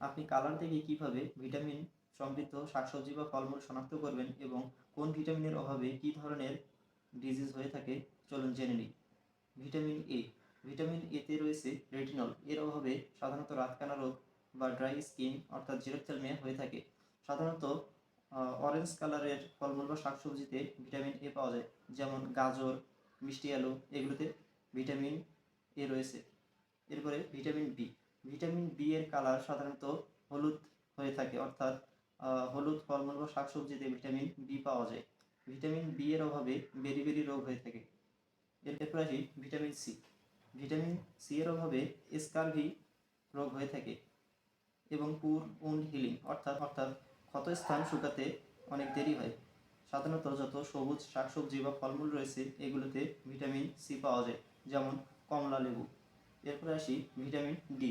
আপনি কালার থেকে কীভাবে ভিটামিন সমৃদ্ধ শাকসবজি বা ফলমূল শনাক্ত করবেন এবং কোন ভিটামিনের অভাবে কী ধরনের ডিজিজ হয়ে থাকে, চলুন জেনে নিই। ভিটামিন এ ভিটামিন এতে রয়েছে রেটিনল এর অভাবে সাধারণত রাতকানা রোগ বা ড্রাই স্কিন অর্থাৎ জিরোপথ্যালমিয়া হয়ে থাকে। সাধারণত অরেঞ্জ কালারের ফলমূল বা শাকসবজিতে ভিটামিন এ পাওয়া যায়, যেমন গাজর, মিষ্টি আলু, এগুলোতে ভিটামিন এ রয়েছে। এরপরে ভিটামিন বি ভিটামিন বি এর কালার সাধারণত হলুদ হয়ে থাকে, অর্থাৎ হলুদ ফলমূল বা শাকসবজিতে ভিটামিন বি পাওয়া যায়। ভিটামিন বি এর অভাবে বেরি বেরি রোগ হয়ে থাকে। এর এরপর আসি ভিটামিন সি ভিটামিন সি এর অভাবে স্কারভি রোগ হয়ে থাকে এবং পুর উন্ড হিলিং, অর্থাৎ অর্থাৎ ক্ষতস্থান শুকাতে অনেক দেরি হয়। সাধারণত যত সবুজ শাকসবজি বা ফলমূল রয়েছে, এগুলোতে ভিটামিন সি পাওয়া যায়, যেমন কমলা লেবু। এরপরে আসি ভিটামিন ডি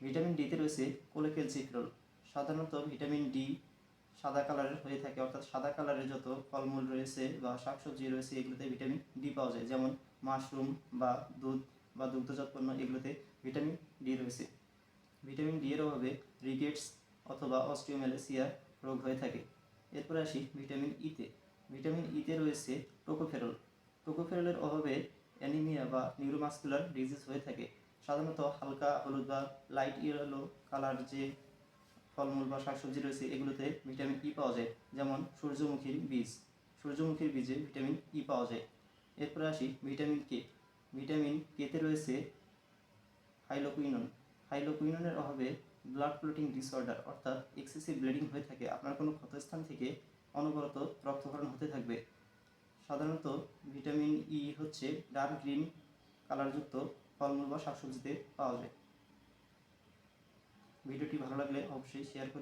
ভিটামিন ডিতে রয়েছে কোলেক্যালসিফেরল সাধারণত ভিটামিন ডি সাদা কালারের হয়ে থাকে, অর্থাৎ সাদা কালারের যত ফলমূল রয়েছে বা শাকসবজি রয়েছে, এগুলোতে ভিটামিন ডি পাওয়া যায়। যেমন মাশরুম বা দুধ বা দুগ্ধজাত পণ্য, এগুলোতে ভিটামিন ডি রয়েছে। ভিটামিন ডি এর অভাবে রিগেটস অথবা অস্টিওমেলেসিয়া রোগ হয়ে থাকে। এরপরে আসি ভিটামিন ইতে ভিটামিন ইতে রয়েছে টোকোফেরল। টোকোফেরলের অভাবে অ্যানিমিয়া বা নিউরোমাস্কুলার ডিজিজ হয়ে থাকে। সাধারণত হালকা হলুদ বা লাইট ইয়েলো কালার যে ফলমূল বা শাকসবজি রয়েছে, এগুলোতে ভিটামিন ই পাওয়া যায়, যেমন সূর্যমুখীর বীজ। সূর্যমুখীর বীজে ভিটামিন ই পাওয়া যায়। এরপরে আসি ভিটামিন কে ভিটামিন কেতে রয়েছে হাইলোকুইনন হাইলোকুইননের অভাবে ব্লাড ক্লটিং ডিসঅর্ডার অর্থাৎ এক্সেসিভ ব্লিডিং হয়ে থাকে। আপনার কোনো ক্ষতস্থান থেকে অনবরত রক্তক্ষরণ হতে থাকবে। সাধারণত ভিটামিন ই হচ্ছে ডার্ক গ্রিন কালারযুক্ত ফলমূল বা শাকসবজিতে পাওয়া যায়। ভিডিওটি ভালো লাগলে অবশ্যই শেয়ার করুন